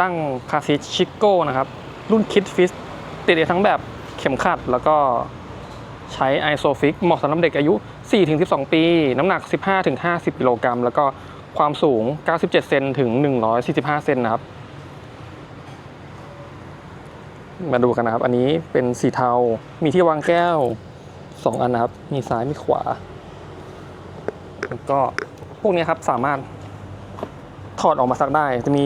ตั้งคาซิชิโก้นะครับรุ่นคิดฟิสติดได้ทั้งแบบเข็มขัด แล้วก็ใช้ไอโซฟิกเหมาะสำหรับเด็กอายุ 4-12 ปี น้ำหนัก 15-50 กิโลกรัมแล้วก็ความสูง 97 เซนถึง 145 เซนนะครับ มาดูกันนะครับ อันนี้เป็นสีเทา มีที่วางแก้ว 2 อันนะครับ มีซ้ายมีขวา แล้วก็พวกนี้ครับสามารถถอดออกมาซักได้ จะมี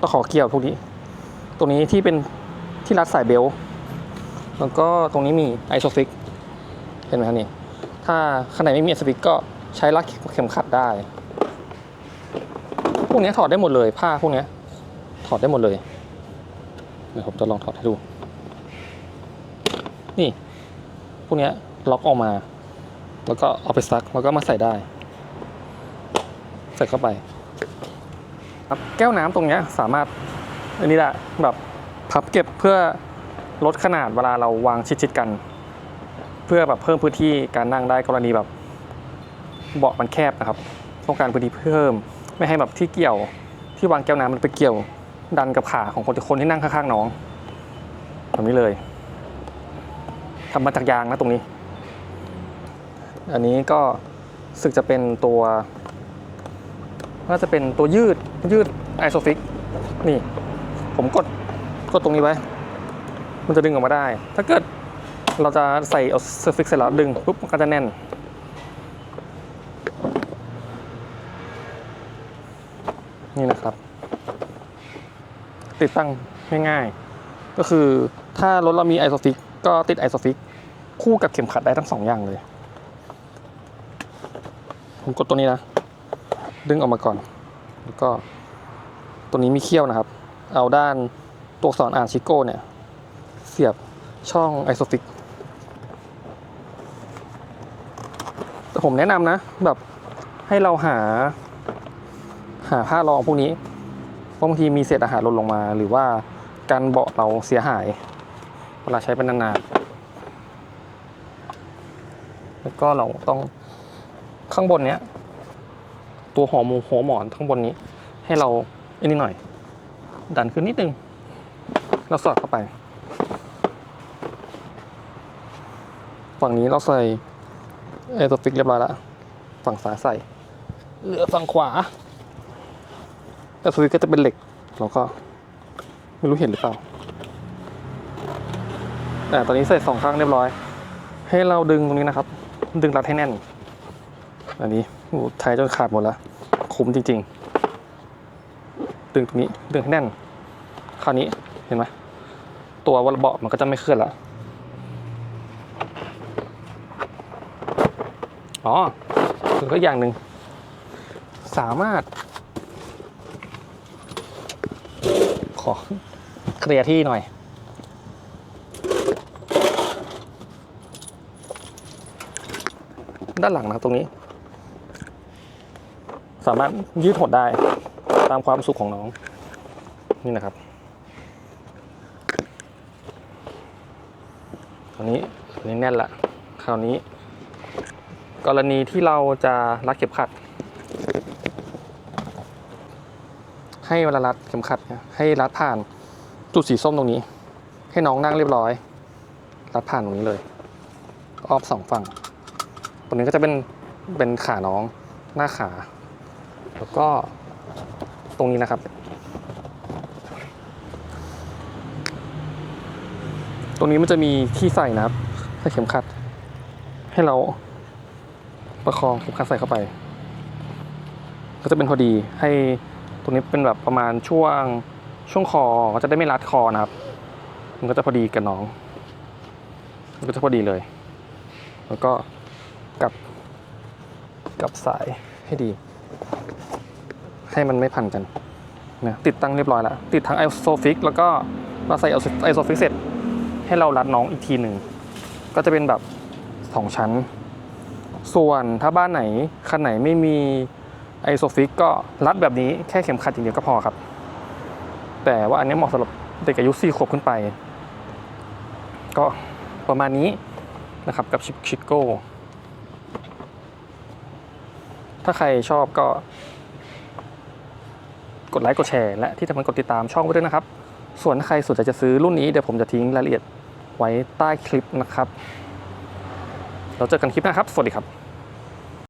ตะขอเกี่ยวพวกนี้ ตรงนี้ที่เป็นที่รัดสายเบลต์แล้วก็ตรงนี้มีไอโซฟิกเห็นไหมครับนี่ ถ้าข้างในไม่มีไอโซฟิกก็ใช้รัดเข็มขัดได้ พวกนี้ถอดได้หมดเลย ผ้าพวกนี้ถอดได้หมดเลยเดี๋ยวผมจะลองถอดให้ดู นี่ พวกนี้ล็อกออกมา แล้วก็เอาไปซัก แล้วก็มาใส่ได้ ใส่เข้าไป แก้วน้ำตรงนี้สามารถอันนี้แหละแบบพับเก็บเพื่อลดขนาดเวลาเราวางชิดๆกัน เพื่อแบบเพิ่มพื้นที่การนั่งได้กรณีแบบเบาะมันแคบนะครับต้องการพื้นที่เพิ่ม ไม่ให้แบบที่เกี่ยวที่วางแก้วน้ำมันไปเกี่ยวดันกับขาของคนคนที่นั่งข้างๆน้องแบบนี้เลยทำมาจากยางนะตรงนี้ อันนี้ก็สึกจะเป็นตัว น่าจะเป็นตัวยืดยืดไอโซฟิกนี่ ผมกดกดตรงนี้ไว้ มันจะดึงออกมาได้ ถ้าเกิดเราจะใส่ไอโซฟิกเสร็จแล้วดึงปุ๊บมันก็จะแน่น นี่นะครับ ติดตั้งง่ายๆ ก็คือถ้ารถเรามีไอโซฟิกก็ติดไอโซฟิกคู่กับเข็มขัดได้ทั้งสองอย่างเลย ผมกดตัวนี้นะ ดึงออกมาก่อน แล้วก็ตัวนี้มีเขี้ยวนะครับ เอาด้านตัวอักษรอ่านชิโก้เนี่ย เสียบช่องไอโซฟิกแต่ผมแนะนำนะ แบบให้เราหา หาผ้ารองพวกนี้เพราะบางทีมีเศษอาหารหล่นลงมา หรือว่าการเบาะเราเสียหาย เวลาใช้เป็นนานๆแล้วก็เราต้องข้างบนเนี้ย ตัวหัวหมูหัวหมอนข้างบนนี้ ให้เราอันนี้หน่อย ดันขึ้นนิดนึง แล้วสอดเข้าไป ฝั่งนี้เราใส่ไอตัวฟิกเรียบร้อยแล้วฝั่งซ้ายใส่ เหลือฝั่งขวาแต่สวิตช์ก็จะเป็นเหล็กเราก็ ไม่รู้เห็นหรือเปล่าแต่ตอนนี้ใส่สองข้างเรียบร้อย ให้เราดึงตรงนี้นะครับ ดึงรัดให้แน่น อันนี้โอ้โหไทยจนขาดหมดแล้ว คุ้มจริง ๆ ดึงตรงนี้ดึงให้แน่น คราวนี้เห็นไหมตัววัลเบาะมันก็จะไม่เคลื่อนแล้วอ๋อแล้วก็อย่างหนึ่งสามารถ ขอเคลียร์ที่หน่อย ด้านหลังนะตรงนี้ สามารถยืดหดได้ตามความสุขของน้อง นี่นะครับตอนนี้อันนี้แน่นละคราวนี้ กรณีที่เราจะรัดเข็มขัด ให้เวลารัดเข็มขัดนะให้รัดผ่านจุดสีส้มตรงนี้ ให้น้องนั่งเรียบร้อย รัดผ่านตรงนี้เลย ออบสองฝั่งตรงนี้ก็จะเป็นเป็นขาน้องหน้าขา แล้วก็ตรงนี้นะครับ ตรงนี้มันจะมีที่ใส่นะครับใส่เข็มขัด ให้เราประคองเข็มขัดใส่เข้าไป ก็จะเป็นพอดีให้ตรงนี้เป็นแบบประมาณช่วงช่วงคอก็จะได้ไม่รัดคอนะครับ มันก็จะพอดีกับน้อง มันก็จะพอดีเลย แล้วก็กลับกลับสายให้ดี ให้มันไม่พันกันนะติดตั้งเรียบร้อยแล้ว ติดทั้งไอโซฟิกแล้วก็เราใส่ไอโซฟิกเสร็จ ให้เรารัดน้องอีกทีหนึ่ง ก็จะเป็นแบบสองชั้น ส่วนถ้าบ้านไหนคันไหนไม่มีไอโซฟิกก็รัดแบบนี้แค่เข็มขัดอย่างเดียวก็พอครับ แต่ว่าอันนี้เหมาะสำหรับเด็กอายุ4ขวบขึ้นไป ก็ประมาณนี้นะครับกับชิปชิโก้ถ้าใครชอบก็ ดไลค์กดแชร์และที่สำคัญกดติดตามช่องไว้ด้วยนะครับ ส่วนใครสนใจจะซื้อรุ่นนี้เดี๋ยวผมจะทิ้งรายละเอียดไว้ใต้คลิปนะครับเราเจอกันคลิปหน้าครับ สวัสดีครับ